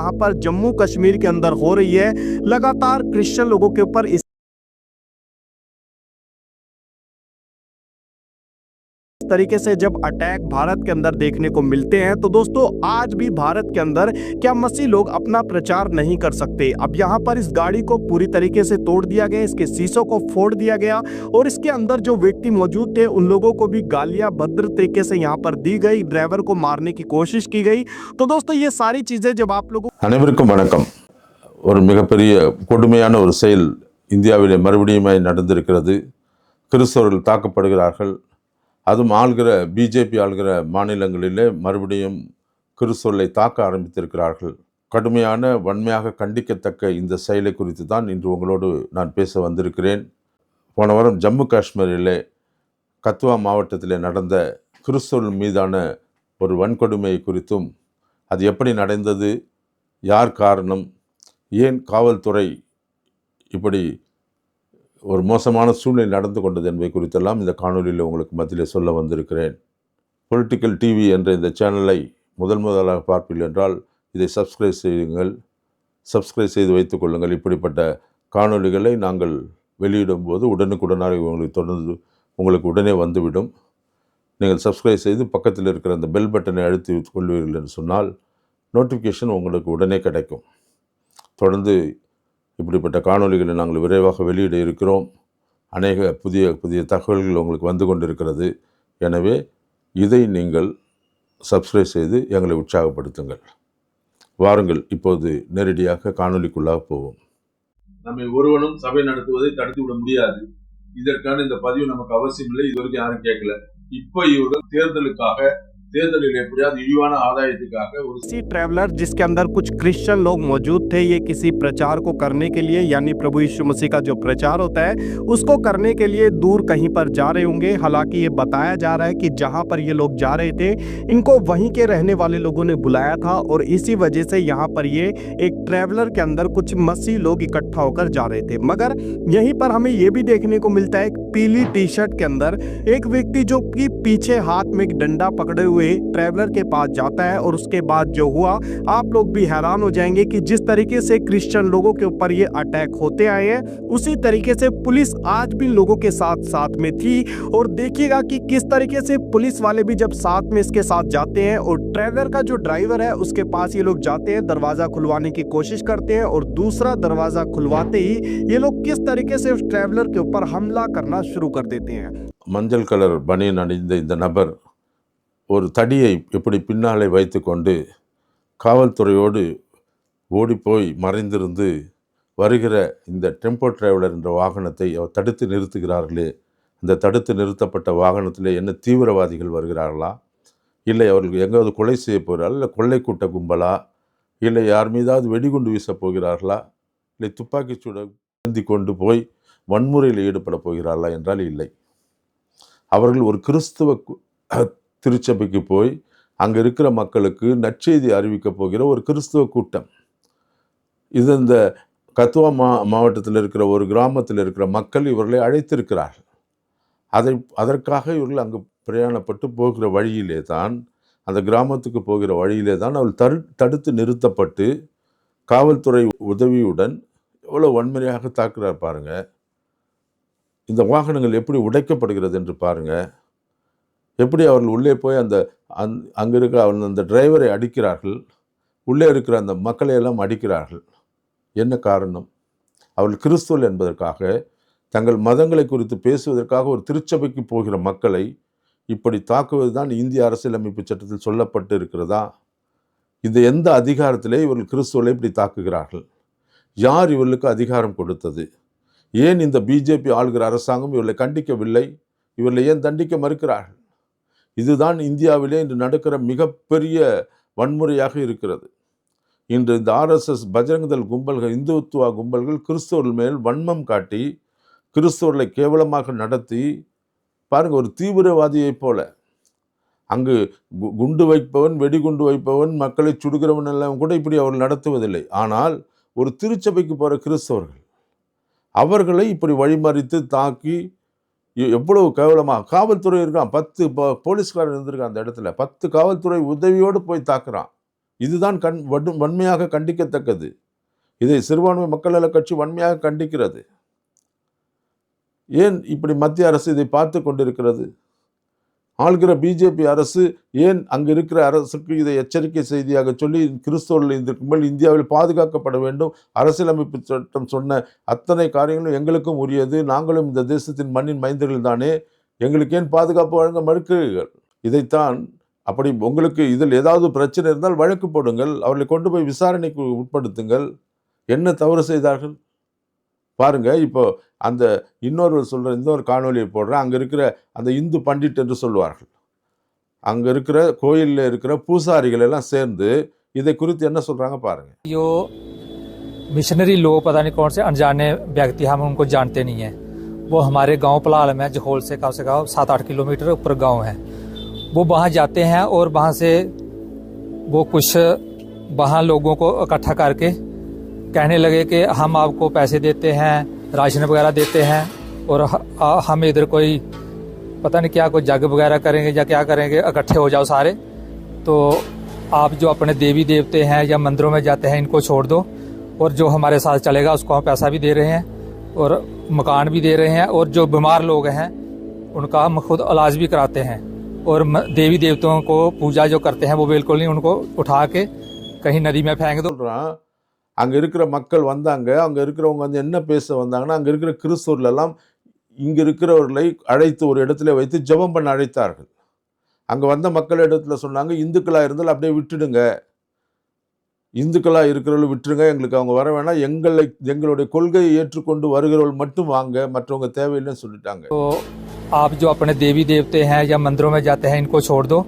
यहाँ पर जम्मू कश्मीर के अंदर हो रही है। लगातार क्रिश्चियन लोगों के ऊपर इस तरीके से जब अटैक भारत के अंदर देखने को मिलते हैं तो दोस्तों आज भी भारत के अंदर क्या मसीह लोग अपना प्रचार नहीं कर सकते अब यहाँ पर इस गाड़ी को पूरी तरीके से तोड़ दिया गया इसके शीशों को फोड़ दिया गया और इसके अंदर जो व्यक्ति मौजूद थे उन लोगों को भी गालियां भद्र तरीके से यहाँ पर दी गई ड्राइवर को मारने की कोशिश की गई तो दोस्तों ये सारी चीजें जब आप लोगों அனைவருக்கும் வணக்கம் ஒரு மிகப்பெரிய கொடுமையான ஒரு செயல் இந்தியாவிலே மறுபடியுமாய் நடந்திருக்கிறது கிறிஸ்தவர்கள் தாக்கப்படுகிறார்கள் அதுவும் ஆள்கிற பிஜேபி ஆள்கிற மாநிலங்களிலே மறுபடியும் கிறிஸ்தொல்லை தாக்க ஆரம்பித்திருக்கிறார்கள். கடுமையான வன்மையாக கண்டிக்கத்தக்க இந்த செயலை குறித்து தான் இன்று உங்களோடு நான் பேச வந்திருக்கிறேன். போன வாரம் ஜம்மு காஷ்மீரிலே கத்வா மாவட்டத்தில் நடந்த கிறிஸ்தொல் மீதான ஒரு வன்கொடுமை குறித்தும் அது எப்படி நடந்தது யார் காரணம் ஏன் காவல்துறை இப்படி ஒரு மோசமான சூழ்நிலை நடந்து கொண்டது என்பதை குறித்தெல்லாம் இந்த காணொலியில் உங்களுக்கு மத்தியில் சொல்ல வந்திருக்கிறேன். பொலிட்டிக்கல் டிவி என்ற இந்த சேனலை முதல் முதலாக பார்ப்பீர்கள் என்றால் இதை சப்ஸ்கிரைப் செய்யுங்கள். சப்ஸ்கிரைப் செய்து வைத்துக் கொள்ளுங்கள். இப்படிப்பட்ட காணொளிகளை நாங்கள் வெளியிடும்போது உடனுக்குடனாக உங்களுக்கு தொடர்ந்து உங்களுக்கு உடனே வந்துவிடும். நீங்கள் சப்ஸ்கிரைப் செய்து பக்கத்தில் இருக்கிற அந்த பெல் பட்டனை அழுத்தி கொள்வீர்கள் என்று சொன்னால் நோட்டிஃபிகேஷன் உங்களுக்கு உடனே கிடைக்கும். தொடர்ந்து இப்படிப்பட்ட காணொளிகளை நாங்கள் விரைவாக வெளியிட இருக்கிறோம். அநேக புதிய புதிய தகவல்கள் உங்களுக்கு வந்து கொண்டிருக்கிறது. எனவே இதை நீங்கள் சப்ஸ்கிரைப் செய்து எங்களை உற்சாகப்படுத்துங்கள். வாருங்கள் இப்போது நேரடியாக காணொளிக்குள்ளாக போவோம். நம்மை ஒருவனும் சபை நடத்துவதை தடுத்து விட முடியாது. இதற்கான இந்த பதிவு நமக்கு அவசியம் இல்லை இது வரைக்கும் யாரும் கேட்கல. இப்ப இவர்கள் தேர்தலுக்காக தேர்தலில் எப்படியாவது இழிவான ஆதாயத்துக்காக ஒரு किसी ट्रैवलर जिसके अंदर कुछ क्रिश्चियन लोग मौजूद थे ये किसी प्रचार को करने के लिए यानी प्रभु यीशु मसीह का जो प्रचार होता है उसको करने के लिए दूर कहीं पर जा रहे होंगे हालांकि ये बताया जा रहा है कि जहां पर ये लोग जा रहे थे इनको वहीं के रहने वाले लोगों ने बुलाया था और इसी वजह से यहाँ पर ये एक ट्रैवलर के अंदर कुछ मसीह लोग इकट्ठा होकर जा रहे थे मगर यहीं पर हमें ये भी देखने को मिलता है एक पीली टी शर्ट के अंदर एक व्यक्ति जो कि पीछे हाथ में एक डंडा पकड़े हुए हुए ट्रेवलर के पास जाता है और उसके बाद जो हुआ, आप लोग भी हैरान हो जाएँगे कि जिस तरीके से क्रिश्चियन लोगों के ऊपर ये अटैक होते आए हैं, उसी तरीके से पुलिस आज भी लोगों के साथ साथ में थी। और देखिएगा कि किस तरीके से पुलिस वाले भी जब साथ में इसके साथ जाते हैं और ट्रेवलर का जो ड्राइवर है, उसके पास ये लोग जाते हैं, दरवाज़ा खुलवाने की कोशिश करते हैं और दूसरा दरवाज़ा खुलवाते ही ये लोग किस तरीके से उस ट्रेवलर के ऊपर हमला करना शुरू कर देते हैं। मंजल कलर, बने नबर ஒரு தடியை இப்படி பின்னாலே வைத்துக்கொண்டு காவல்துறையோடு ஓடிப்போய் மறைந்திருந்து வருகிற இந்த டெம்போ டிராவலர் என்ற வாகனத்தை அவர் தடுத்து நிறுத்துகிறார்களே இந்த தடுத்து நிறுத்தப்பட்ட வாகனத்தில் என்ன தீவிரவாதிகள் வருகிறார்களா? இல்லை அவர்கள் எங்காவது கொலை செய்ய போகிறார்கள்? இல்லை கொள்ளை கூட்ட கும்பலா? இல்லை யார் மீதாவது வெடிகுண்டு வீசப் போகிறார்களா? இல்லை துப்பாக்கிச் சூட ஏந்தி கொண்டு போய் வன்முறையில் ஈடுபட போகிறார்களா என்றால் இல்லை. அவர்கள் ஒரு கிறிஸ்துவ கு- திருச்சபைக்கு போய் அங்கே இருக்கிற மக்களுக்கு நற்செய்தி அறிவிக்கப் போகிற ஒரு கிறிஸ்துவ கூட்டம். இது இந்த கத்துவா மா மாவட்டத்தில் இருக்கிற ஒரு கிராமத்தில் இருக்கிற மக்கள் இவர்களை அழைத்திருக்கிறார்கள். அதை அதற்காக இவர்கள் அங்கு பிரயாணப்பட்டு போகிற வழியிலே தான் அந்த கிராமத்துக்கு போகிற வழியிலே தான் அவள் தடு தடுத்து நிறுத்தப்பட்டு காவல்துறை உதவியுடன் எவ்வளோ வன்முறையாக தாக்குறார் பாருங்கள் இந்த வாகனங்கள் எப்படி உடைக்கப்படுகிறது என்று பாருங்கள் எப்படி அவர்கள் உள்ளே போய் அந்த அந் அங்கே இருக்கிற அவன் அந்த டிரைவரை அடிக்கிறார்கள்? உள்ளே இருக்கிற அந்த மக்களை எல்லாம் அடிக்கிறார்கள். என்ன காரணம்? அவர்கள் கிறிஸ்துவல் என்பதற்காக தங்கள் மதங்களை குறித்து பேசுவதற்காக ஒரு திருச்சபைக்கு போகிற மக்களை இப்படி தாக்குவது தான் இந்திய அரசியலமைப்பு சட்டத்தில் சொல்லப்பட்டு இருக்கிறதா? இந்த எந்த அதிகாரத்திலே இவர்கள் கிறிஸ்துவலை இப்படி தாக்குகிறார்கள்? யார் இவர்களுக்கு அதிகாரம் கொடுத்தது? ஏன் இந்த பிஜேபி ஆளுகிற அரசாங்கம் இவர்களை கண்டிக்கவில்லை? இவர்களை ஏன் தண்டிக்க மறுக்கிறார்கள்? இதுதான் இந்தியாவிலே இன்று நடக்கிற மிகப்பெரிய வன்முறையாக இருக்கிறது. இன்று இந்த ஆர்எஸ்எஸ் பஜரங்கதள் கும்பல்கள் இந்துத்துவா கும்பல்கள் கிறிஸ்தவர்கள் மேல் வன்மம் காட்டி கிறிஸ்தவர்களை கேவலமாக நடத்தி பாருங்கள் ஒரு தீவிரவாதியைப் போல. அங்கு கு- குண்டு வைப்பவன் வெடிகுண்டு வைப்பவன் மக்களை சுடுகிறவன் எல்லாம் கூட இப்படி அவர்கள் நடத்துவதில்லை. ஆனால் ஒரு திருச்சபைக்கு போகிற கிறிஸ்தவர்கள் அவர்களை இப்படி வழிமறித்து தாக்கி எவ்வளவு கேவலமாக காவல்துறை இருக்கான் பத்து போலீஸ்காரர் இருந்திருக்கான் அந்த இடத்துல பத்து காவல்துறை உதவியோடு போய் தாக்குறான். இதுதான் கண் வடு வன்மையாக கண்டிக்கத்தக்கது. இதை சிறுபான்மை மக்கள் நல கட்சி வன்மையாக கண்டிக்கிறது. ஏன் இப்படி மத்திய அரசு இதை பார்த்து கொண்டிருக்கிறது? ஆள்கிற பிஜேபி அரசு ஏன் அங்கு இருக்கிற அரசுக்கு இதை எச்சரிக்கை செய்தியாக சொல்லி கிறிஸ்தவர்கள் இதற்கு மேல் இந்தியாவில் பாதுகாக்கப்பட வேண்டும்? அரசியலமைப்பு சட்டம் சொன்ன அத்தனை காரியங்களும் எங்களுக்கும் உரியது. நாங்களும் இந்த தேசத்தின் மண்ணின் மைந்தர்கள் தானே. எங்களுக்கு ஏன் பாதுகாப்பு வழங்க மறுக்கிறீர்கள்? இதைத்தான் அப்படி உங்களுக்கு இதில் ஏதாவது பிரச்சனை இருந்தால் வழக்கு போடுங்கள். அவர்களை கொண்டு போய் விசாரணைக்கு உட்படுத்துங்கள். என்ன தவறு செய்தார்கள்? பாருங்க இப்போ அந்த இன்னொரு சொல்ற இன்னொரு காணொலியை போடுறேன் அங்க இருக்கிற அந்த இந்து பண்டிட் என்று சொல்வார்கள் அங்க இருக்கிற கோயில்ல இருக்கிற பூசாரிகள் எல்லாம் சேர்ந்து இதை குறித்து என்ன சொல்றாங்க பாருங்க जो मिशनरी लोग पता नहीं कौन से अनजाने व्यक्ति हम उनको जानते नहीं हैं वो हमारे गांव पलाल में जहोल से कम से कम सात आठ किलोमीटर ऊपर गांव है वो वहाँ जाते हैं और वहाँ से वो कुछ वहाँ लोगों को इकट्ठा करके कहने लगे कि हम आपको पैसे देते हैं, राशन वगैरह देते हैं और हम इधर कोई, पता नहीं क्या, कोई जग वगैरह करेंगे या क्या करेंगे, इकट्ठे हो जाओ सारे। तो आप जो अपने देवी देवते हैं या मंदिरों में जाते हैं, इनको छोड़ दो और जो हमारे साथ चलेगा, उसको हम पैसा भी दे रहे हैं और मकान भी दे रहे हैं और जो बीमार लोग हैं, उनका हम खुद इलाज भी कराते हैं। और देवी देवताओं को पूजा जो करते हैं, वो बिल्कुल नहीं उनको उठा के कहीं नदी में फेंक दो। அங்க இருக்கிற மக்கள் வந்தாங்க அங்க இருக்கிறவங்க வந்து என்ன பேச வந்தாங்கன்னா அங்க இருக்கிற கிறிஸ்தவர்கள் எல்லாம் இங்க இருக்கிறவர்களை அழைத்து ஒரு இடத்துல வைத்து ஜெபம் பண்ண அழைத்தார்கள் அங்க வந்த மக்கள் இடத்துல சொன்னாங்க இந்துக்களா இருந்தால் அப்படியே விட்டுடுங்க இந்துக்களா இருக்கிறவர்கள் விட்டுருங்க எங்களுக்கு அவங்க வர வேணாம் எங்களை எங்களுடைய கொள்கையை ஏற்றுக்கொண்டு வருகிறவர்கள் மட்டும் வாங்க மற்றவங்க தேவையில்லைன்னு சொல்லிட்டாங்க तो आप जो अपने देवी देवते हैं या मंदिरों में जाते हैं इनको छोड़ दो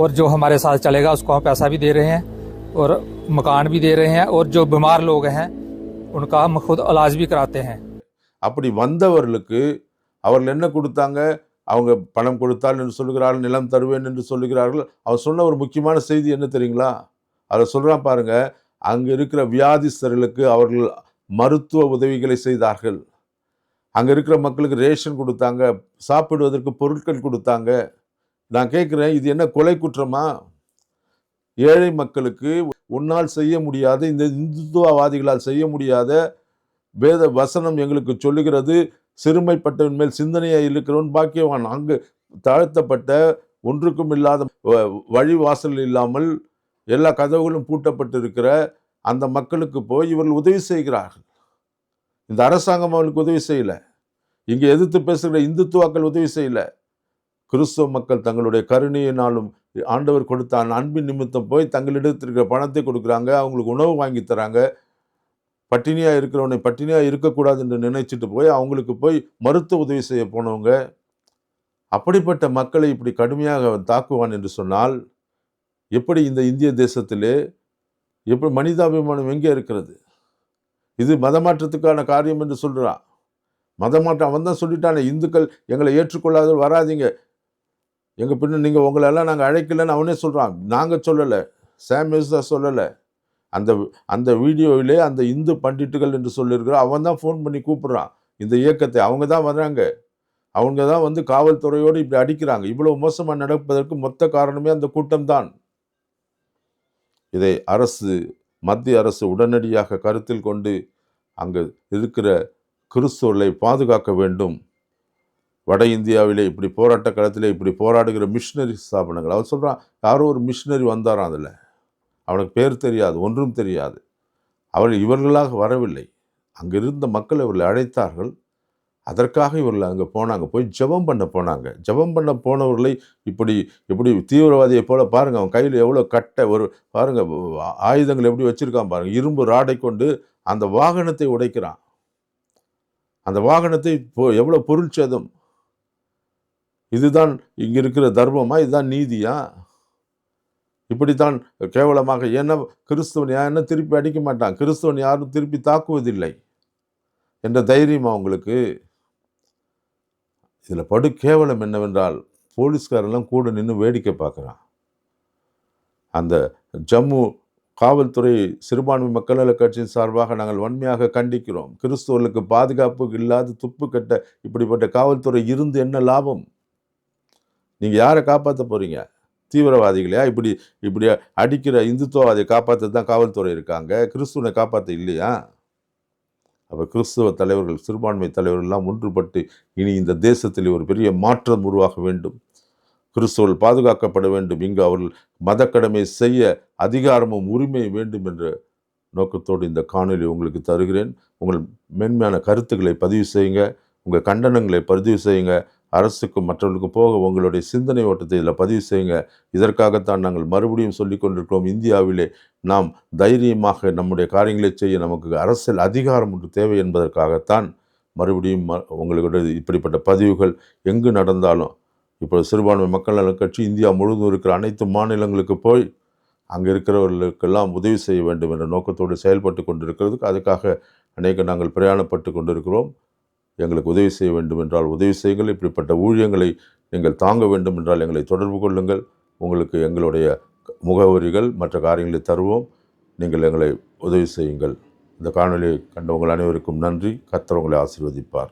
और जो हमारे साथ चलेगा उसको हम पैसा भी दे रहे हैं और मकान भी दे रहे हैं और जो बीमार लोग हैं उनका हम खुद इलाज भी कराते हैं அப்படி வந்தவர்களுக்கு அவர்கள் என்ன கொடுத்தாங்க அவங்க பணம் கொடுத்தால் என்று சொல்லுகிறார்கள் நிலம் தருவேன் என்று சொல்லுகிறார்கள் அவர் சொன்ன ஒரு முக்கியமான செய்தி என்ன தெரியுங்களா அதை சொல்றான் பாருங்க அங்க இருக்கிற வியாதிஸ்தர்களுக்கு அவர்கள் மருத்துவ உதவிகளை செய்தார்கள் அங்க இருக்கிற மக்களுக்கு ரேஷன் கொடுத்தாங்க சாப்பிடுவதற்கு பொருட்கள் கொடுத்தாங்க நான் கேட்குறேன் இது என்ன கொலை குற்றமா ஏழை மக்களுக்கு உன்னால் செய்ய முடியாத இந்த இந்துத்துவவாதிகளால் செய்ய முடியாத வேத வசனம் எங்களுக்கு சொல்லுகிறது. சிறுமைப்பட்டவன் மேல் சிந்தனையாக இருக்கிறவன் பாக்கியவான். அங்கு தாழ்த்தப்பட்ட ஒன்றுக்கும் இல்லாத வ- வழி வாசல் இல்லாமல் எல்லா கதவுகளும் பூட்டப்பட்டிருக்கிற அந்த மக்களுக்கு போய் இவர்கள் உதவி செய்கிறார்கள். இந்த அரசாங்கம் அவர்களுக்கு உதவி செய்யலை. இங்கே எதிர்த்து பேசுகிற இந்துத்துவாக்கள் உதவி செய்யலை. கிறிஸ்தவ மக்கள் தங்களுடைய கருணையினாலும் ஆண்டவர் கொடுத்த அன்பின் நிமித்தம் போய் தங்களிடத்தில் இருக்கிற பணத்தை கொடுக்குறாங்க அவங்களுக்கு உணவு வாங்கி தராங்க. பட்டினியாக இருக்கிறவனை பட்டினியாக இருக்கக்கூடாது என்று நினைச்சிட்டு போய் அவங்களுக்கு போய் மருத்துவ உதவி செய்ய போனவங்க. அப்படிப்பட்ட மக்களை இப்படி கடுமையாக அவன் தாக்குவான் என்று சொன்னால் எப்படி இந்த இந்திய தேசத்திலே எப்படி மனிதாபிமானம் எங்கே இருக்கிறது? இது மதமாற்றத்துக்கான காரியம் என்று சொல்கிறான் மதமாற்றம் அவன் தான் சொல்லிட்டானே இந்துக்கள் எங்களை ஏற்றுக்கொள்ளாத வராதீங்க. எங்கள் பின்ன நீங்கள் உங்களெல்லாம் நாங்கள் அழைக்கலன்னு அவனே சொல்கிறான் நாங்கள் சொல்லலை. சாம் தான் சொல்லலை. அந்த அந்த வீடியோவிலே அந்த இந்து பண்டிட்டுகள் என்று சொல்லியிருக்கிற அவன் தான் ஃபோன் பண்ணி கூப்பிட்றான். இந்த இயக்கத்தை அவங்க தான் வர்றாங்க. அவங்க தான் வந்து காவல்துறையோடு இப்படி அடிக்கிறாங்க. இவ்வளோ மோசமாக நடப்பதற்கு மொத்த காரணமே அந்த கூட்டம்தான் இதை அரசு மத்திய அரசு உடனடியாக கருத்தில் கொண்டு அங்கு இருக்கிற கிறிஸ்துவர்களை பாதுகாக்க வேண்டும். வட இந்தியாவிலே இப்படி போராட்ட காலத்தில் இப்படி போராடுகிற மிஷினரி ஸ்தாபனங்கள். அவர் சொல்கிறான் யாரோ ஒரு மிஷினரி வந்தாராம் அதில்? அவனுக்கு பேர் தெரியாது ஒன்றும் தெரியாது. அவர்கள் இவர்களாக வரவில்லை. அங்கிருந்த மக்கள் இவர்களை அழைத்தார்கள். அதற்காக இவர்கள் அங்கே போனாங்க போய் ஜெபம் பண்ண போனாங்க. ஜெபம் பண்ண போனவர்களை இப்படி இப்படி தீவிரவாதியை போல பாருங்கள் அவன் கையில் எவ்வளோ கட்டை ஒரு பாருங்கள் ஆயுதங்கள் எப்படி வச்சுருக்கான் பாருங்கள் இரும்பு ராடை கொண்டு அந்த வாகனத்தை உடைக்கிறான். அந்த வாகனத்தை எவ்வளோ பொருள் சேதம். இதுதான் இங்கே இருக்கிற தர்மமா? இதுதான் நீதியா? இப்படித்தான் கேவலமாக ஏன்னா கிறிஸ்துவன் யாருன்னா திருப்பி அடிக்க மாட்டான். கிறிஸ்துவன் யாரும் திருப்பி தாக்குவதில்லை என்ற தைரியம் அவங்களுக்கு இதில் படு கேவலம் என்னவென்றால் போலீஸ்காரெல்லாம் கூட நின்று வேடிக்கை பார்க்குறான். அந்த ஜம்மு காவல்துறை சிறுபான்மை மக்கள் நல கட்சியின் சார்பாக நாங்கள் வன்மையாக கண்டிக்கிறோம். கிறிஸ்துவர்களுக்கு பாதுகாப்பு இல்லாத துப்பு கட்ட இப்படிப்பட்ட காவல்துறை இருந்து என்ன லாபம்? நீங்கள் யாரை காப்பாற்ற போகிறீங்க தீவிரவாதிகளையா? இப்படி இப்படி அடிக்கிற இந்துத்துவவாதியை காப்பாற்ற தான் காவல்துறை இருக்காங்க. கிறிஸ்துவனை காப்பாற்ற இல்லையா? அப்போ கிறிஸ்துவ தலைவர்கள் சிறுபான்மை தலைவர்கள்லாம் ஒன்றுபட்டு இனி இந்த தேசத்தில் ஒரு பெரிய மாற்றம் உருவாக வேண்டும். கிறிஸ்துவர்கள் பாதுகாக்கப்பட வேண்டும். இங்கு அவர்கள் மதக்கடமை செய்ய அதிகாரமும் உரிமையும் வேண்டும் என்ற நோக்கத்தோடு இந்த காணொலி உங்களுக்கு தருகிறேன். உங்கள் மென்மையான கருத்துக்களை பதிவு செய்யுங்க. உங்கள் கண்டனங்களை பதிவு செய்யுங்க. அரசுக்கும் மற்றவர்களுக்கும் போக உங்களுடைய சிந்தனை ஓட்டத்தை இதில் பதிவு செய்யுங்க. இதற்காகத்தான் நாங்கள் மறுபடியும் சொல்லிக் கொண்டிருக்கிறோம். இந்தியாவிலே நாம் தைரியமாக நம்முடைய காரியங்களை செய்ய நமக்கு அரசியல் அதிகாரம் ஒன்று தேவை என்பதற்காகத்தான் மறுபடியும் ம- உங்களுடைய இப்படிப்பட்ட பதிவுகள் எங்கு நடந்தாலும் இப்போ சிறுபான்மை மக்கள் நலன் கட்சி இந்தியா முழுவதும் இருக்கிற அனைத்து மாநிலங்களுக்கு போய் அங்கே இருக்கிறவர்களுக்கெல்லாம் உதவி செய்ய வேண்டும் என்ற நோக்கத்தோடு செயல்பட்டு கொண்டிருக்கிறதுக்கு அதுக்காக அநேக நாங்கள் பிரயாணப்பட்டு கொண்டிருக்கிறோம். எங்களுக்கு உதவி செய்ய வேண்டும் என்றால் உதவி செய்யுங்கள். இப்படிப்பட்ட ஊழியங்களை நீங்கள் தாங்க வேண்டும் என்றால் எங்களை தொடர்பு கொள்ளுங்கள். உங்களுக்கு எங்களுடைய முகவரிகள் மற்ற காரியங்களை தருவோம். நீங்கள் எங்களை உதவி செய்யுங்கள். இந்த காணொலியை கண்ட உங்கள் அனைவருக்கும் நன்றி. கத்தவங்களை உங்களை ஆசீர்வதிப்பார்.